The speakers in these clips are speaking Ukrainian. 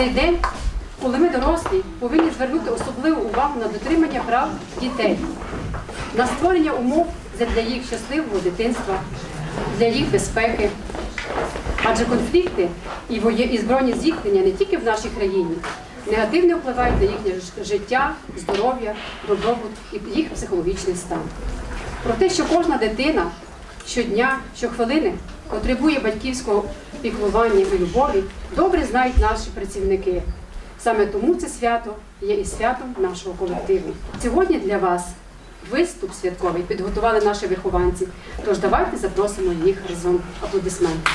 цей день, коли ми дорослі, повинні звернути особливу увагу на дотримання прав дітей, на створення умов для їх щасливого дитинства, для їх безпеки. Адже конфлікти і і збройні зіткнення не тільки в нашій країні негативно впливають на їхнє життя, здоров'я, добробут і їх психологічний стан. Про те, що кожна дитина щодня, щохвилини потребує батьківського піклування і любові, добре знають наші працівники. Саме тому це свято є і святом нашого колективу. Сьогодні для вас виступ святковий підготували наші вихованці. Тож давайте запросимо їх разом. Аплодисменти.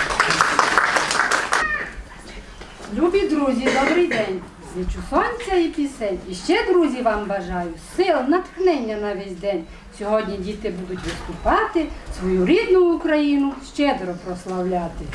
Любі друзі, добрий день! Зичу сонця і пісень. І ще, друзі, вам бажаю сил, натхнення на весь день. Сьогодні діти будуть виступати, свою рідну Україну щедро прославляти.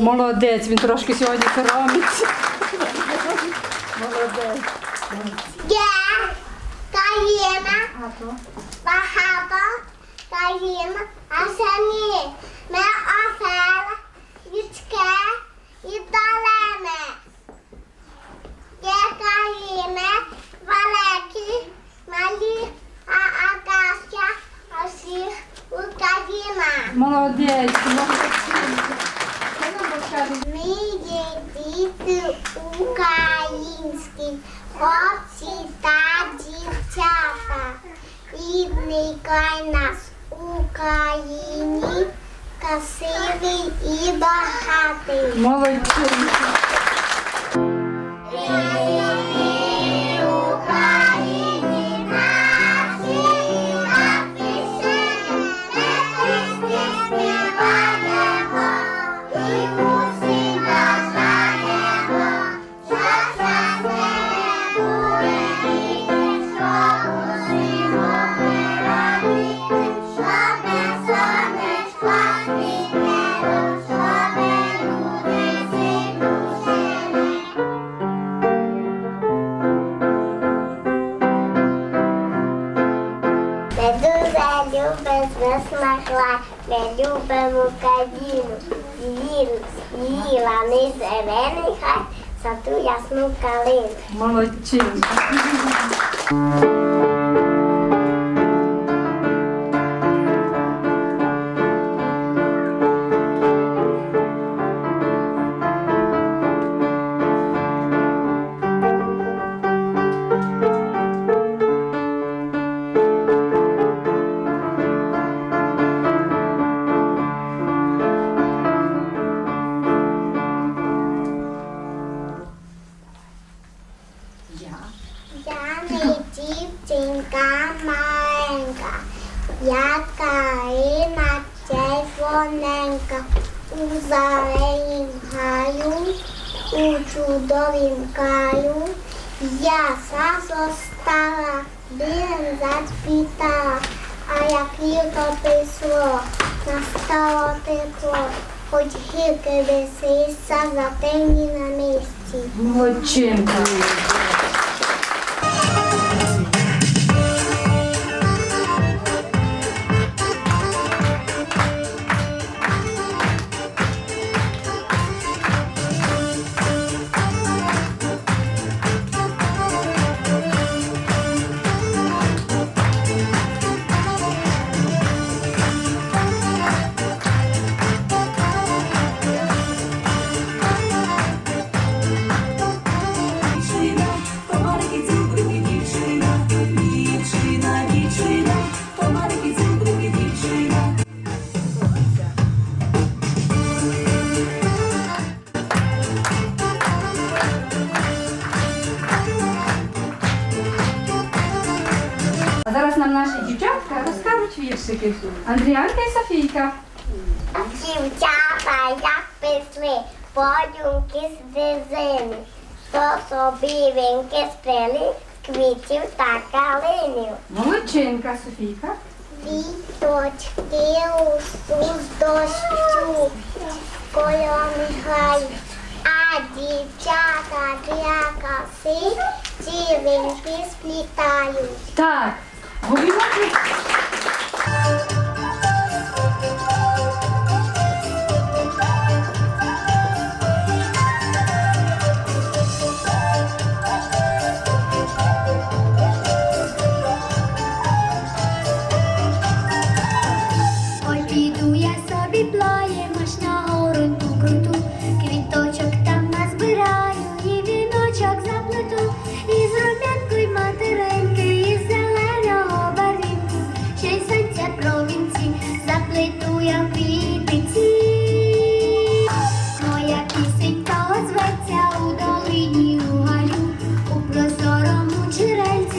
Молодець, він трошки сьогодні соромиться. Молодець. Є країна, багато країн, а самі ми офела, людське і далене. Є країни великі, малі, а Агася, а всіх Україна. Молодець. молодець. Ми є діти українські, хлопці та дівчата. Рідний край нас Україні, красивий і багатий. Молодці. Зелений хай, за ту ясну калину. Молодці. Дівчинка маленька, я Карина червоненька, у зеленім гаю, у чудовім краю. Я сразу стала, білим зацвітала, а як літо прийшло, настало тепло, хоч гірки веселіться, затемні на місці. Молодчинка. Андріанка і Софійка. Дівчата, як пішли, подюнки з резини, то собі вінки сплели з квітів та калинів. Молодчинка, Софійка. Віточки у з дощу, грають, а дівчата для краси цілинки сплітають. Так, гомінок.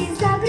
she's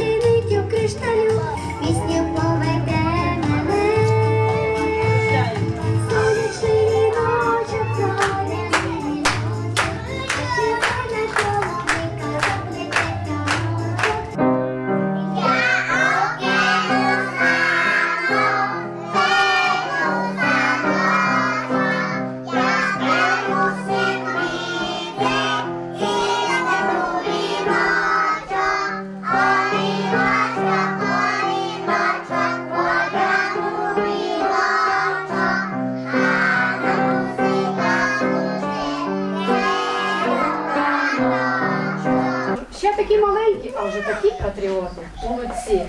патріоти. Молодці.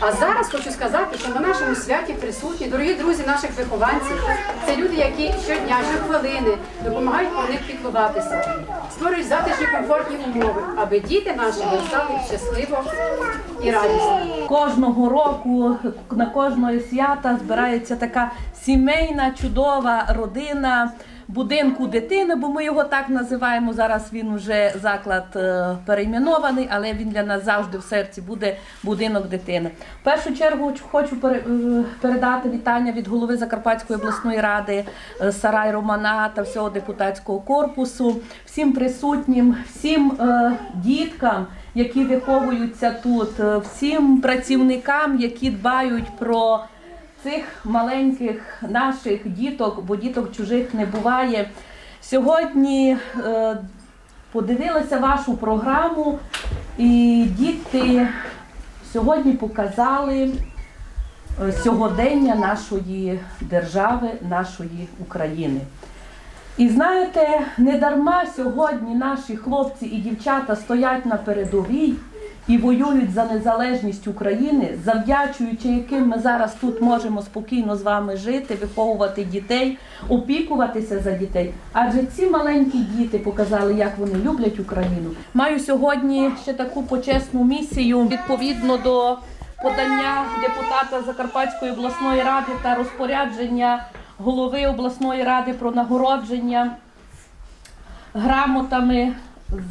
А зараз хочу сказати, що на нашому святі присутні дорогі друзі наших вихованців. Це люди, які щодня, щохвилини допомагають про них піклуватися, створюють затишні комфортні умови, аби діти наші виростали щасливо і радісно. Кожного року на кожної свята збирається така сімейна, чудова родина будинку дитини, бо ми його так називаємо. Зараз він вже заклад е, перейменований, але він для нас завжди в серці буде будинок дитини. В першу чергу хочу е, передати вітання від голови Закарпатської обласної ради е, Сарай Романа та всього депутатського корпусу, всім присутнім, всім діткам які виховуються тут, всім працівникам, які дбають про цих маленьких наших діток, бо діток чужих не буває. Сьогодні е, подивилася вашу програму, і діти сьогодні показали е, сьогодення нашої держави, нашої України. І знаєте, не дарма сьогодні наші хлопці і дівчата стоять на передовій і воюють за незалежність України, завдячуючи яким ми зараз тут можемо спокійно з вами жити, виховувати дітей, опікуватися за дітей. Адже ці маленькі діти показали, як вони люблять Україну. Маю сьогодні ще таку почесну місію відповідно до подання депутата Закарпатської обласної ради та розпорядження голови обласної ради про нагородження грамотами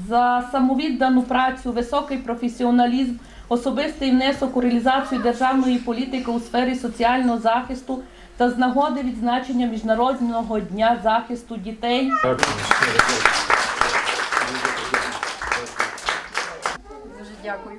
за самовіддану працю, високий професіоналізм, особистий внесок у реалізацію державної політики у сфері соціального захисту та з нагоди відзначення Міжнародного дня захисту дітей. Дуже дякую.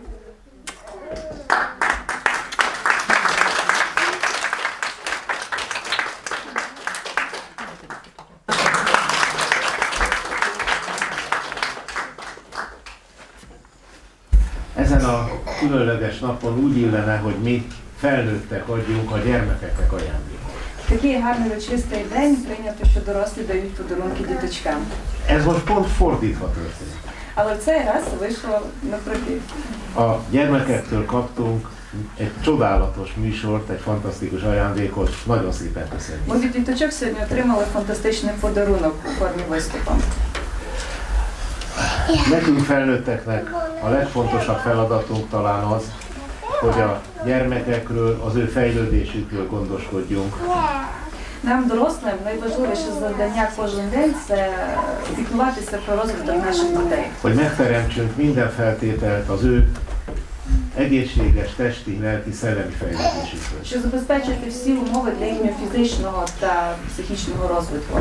Ezen a különleges napon úgy illene, hogy mi felnőttek adjunk a gyermekeknek ajándékot. Такий гарний урочистий день прийнято, що дорослі дають подарунки діточкам. Ez most pont fordítva történik. Але в цей раз вийшло навпаки. A gyermekektől kaptunk egy csodálatos műsort, egy fantasztikus ajándékot. Nagyon szépen köszönjük. Ми від діточок сьогодні отримали фантастичний подарунок у формі виступу. Nekünk felnőtteknek a legfontosabb feladatunk talán az, hogy a gyermekekről, az ő fejlődésükről gondoskodjunk. Нам, дорослим, найважливіше завдання кожен день це піклуватися про розвиток наших дітей, Hogy megteremtsünk minden feltételt az ő egészséges testi, lelki, szellemi fejlődésükről. Щоб забезпечити всі умови для їхнього фізичного та психічного розвитку.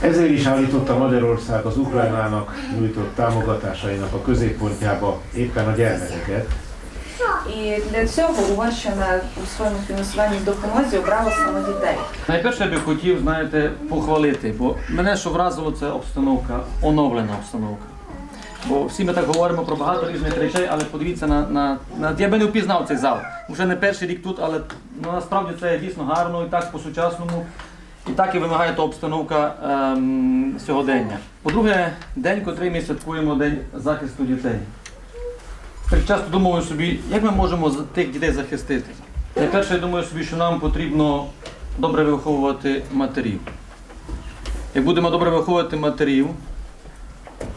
Ezért is állította Magyarország az Ukrajnának nyújtott támogatásainak a középpontjába éppen a gyermekeket, І для цього Угорщина у своєму фінансуванні допомозі обрала саме дітей. Найперше я би хотів, знаєте, похвалити, бо мене що вразило, це обстановка, оновлена обстановка. Бо всі ми так говоримо про багато різних речей, але подивіться на, на, на я би не впізнав цей зал. Уже не перший рік тут, але ну, насправді це дійсно гарно і так по-сучасному. І так і вимагає та обстановка ем, сьогодення. По-друге, день, котрий ми святкуємо День захисту дітей. Так часто думаю собі, як ми можемо тих дітей захистити? Найперше, я думаю собі, що нам потрібно добре виховувати матерів. Як будемо добре виховувати матерів,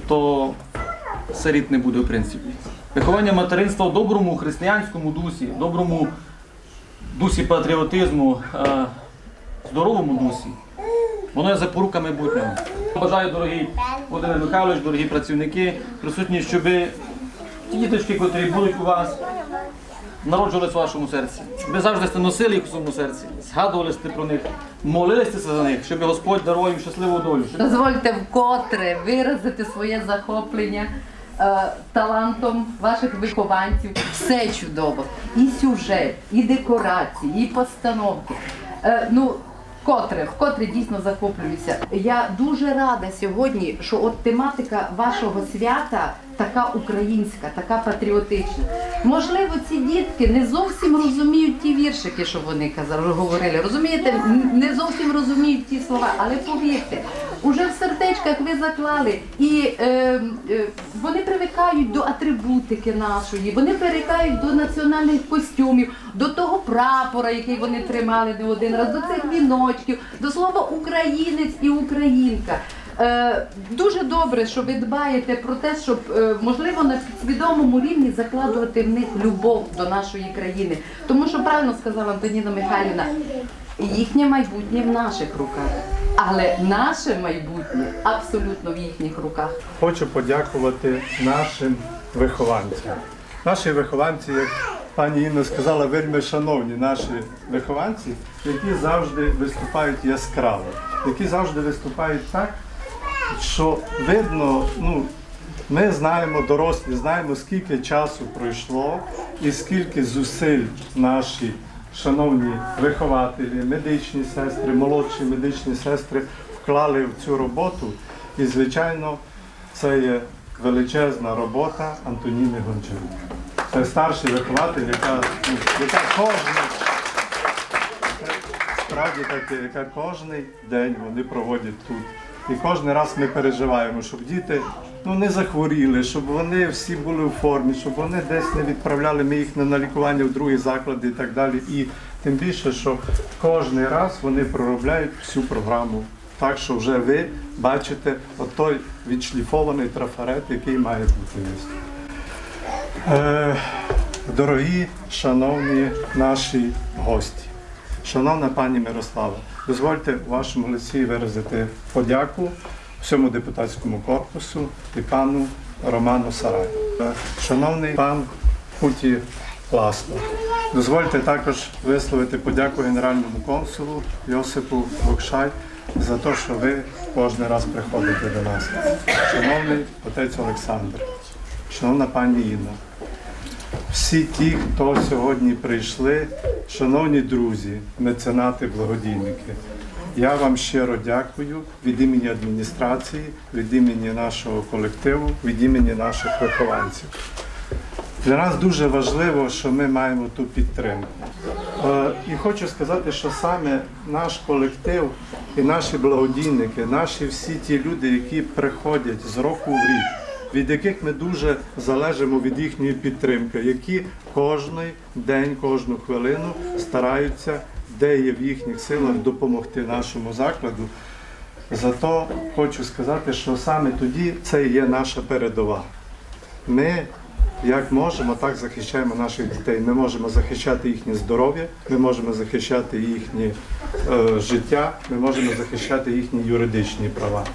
то сиріт не буде в принципі. Виховання материнства в доброму християнському дусі, в доброму дусі патріотизму, е, здоровому дусі. Воно є запорука майбутнього. Бажаю, дорогі Володимир Михайлович, дорогі працівники, присутні, щоб ті діточки, котрі будуть у вас, народжувались в вашому серці. Ви завжди сте носили їх у своєму серці, згадували сте про них, молилися за них, щоб Господь дарував їм щасливу долю. Дозвольте вкотре виразити своє захоплення е, талантом ваших вихованців. Все чудово. І сюжет, і декорації, і постановки. Е, ну, Вкотре, вкотре дійсно захоплююся. Я дуже рада сьогодні, що от тематика вашого свята така українська, така патріотична. Можливо, ці дітки не зовсім розуміють ті віршики, що вони казали, говорили. Розумієте, не зовсім розуміють ті слова, але повірте, уже в сердечках ви заклали, і е, е, вони привикають до атрибутики нашої, вони привикають до національних костюмів, до того прапора, який вони тримали не один раз, до цих віночків, до слова українець і українка. Е, дуже добре, що ви дбаєте про те, щоб е, можливо на підсвідомому рівні закладувати в них любов до нашої країни. Тому що правильно сказала Антоніна Михайлівна, їхнє майбутнє в наших руках, але наше майбутнє абсолютно в їхніх руках. Хочу подякувати нашим вихованцям. Наші вихованці, як пані Інна сказала, вельми шановні наші вихованці, які завжди виступають яскраво, які завжди виступають так, що видно, ну, ми знаємо, дорослі, знаємо, скільки часу пройшло і скільки зусиль наші шановні вихователі, медичні сестри, молодші медичні сестри вклали в цю роботу. І, звичайно, це є величезна робота Антоніни Гончарук. Це старший вихователь, яка, ну, яка кожен, справді таке, яка кожен день вони проводять тут. І кожен раз ми переживаємо, щоб діти ну, не захворіли, щоб вони всі були у формі, щоб вони десь не відправляли ми їх на лікування в другі заклади і так далі. І тим більше, що кожен раз вони проробляють всю програму. Так що вже ви бачите отой відшліфований трафарет, який має бути. Е, дорогі, шановні наші гості. Шановна пані Мирослава, дозвольте у вашому лиці виразити подяку всьому депутатському корпусу і пану Роману Сараю. Шановний пан Путі Ласло, дозвольте також висловити подяку генеральному консулу Йосипу Бокшай за те, що ви кожен раз приходите до нас. Шановний отець Олександр, шановна пані Інна, всі ті, хто сьогодні прийшли, шановні друзі, меценати, благодійники, я вам щиро дякую від імені адміністрації, від імені нашого колективу, від імені наших вихованців. Для нас дуже важливо, що ми маємо ту підтримку. Е, І хочу сказати, що саме наш колектив і наші благодійники, наші всі ті люди, які приходять з року в рік, від яких ми дуже залежимо від їхньої підтримки, які кожен день, кожну хвилину стараються, де є в їхніх силах допомогти нашому закладу. Зато хочу сказати, що саме тоді це є наша передова. Ми як можемо, так захищаємо наших дітей. Ми можемо захищати їхнє здоров'я, ми можемо захищати їхнє е, життя, ми можемо захищати їхні юридичні права.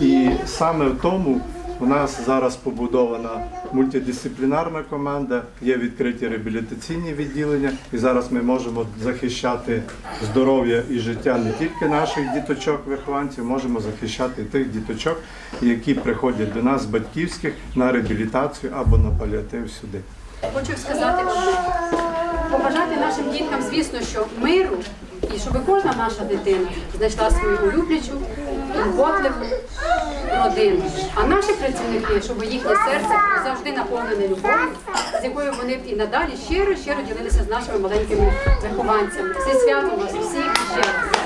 І саме в тому У нас зараз побудована мультидисциплінарна команда, є відкриті реабілітаційні відділення, і зараз ми можемо захищати здоров'я і життя не тільки наших діточок, вихованців, можемо захищати тих діточок, які приходять до нас з батьківських на реабілітацію або на паліатив сюди. Хочу сказати. Побажати нашим діткам, звісно, що миру і щоб кожна наша дитина знайшла свою улюблячу, турботливу родину. А наші працівники, щоб їхнє серце завжди наповнене любов'ю, з якою вони і надалі щиро, щиро ділилися з нашими маленькими вихованцями. Зі святом вас усіх ще раз.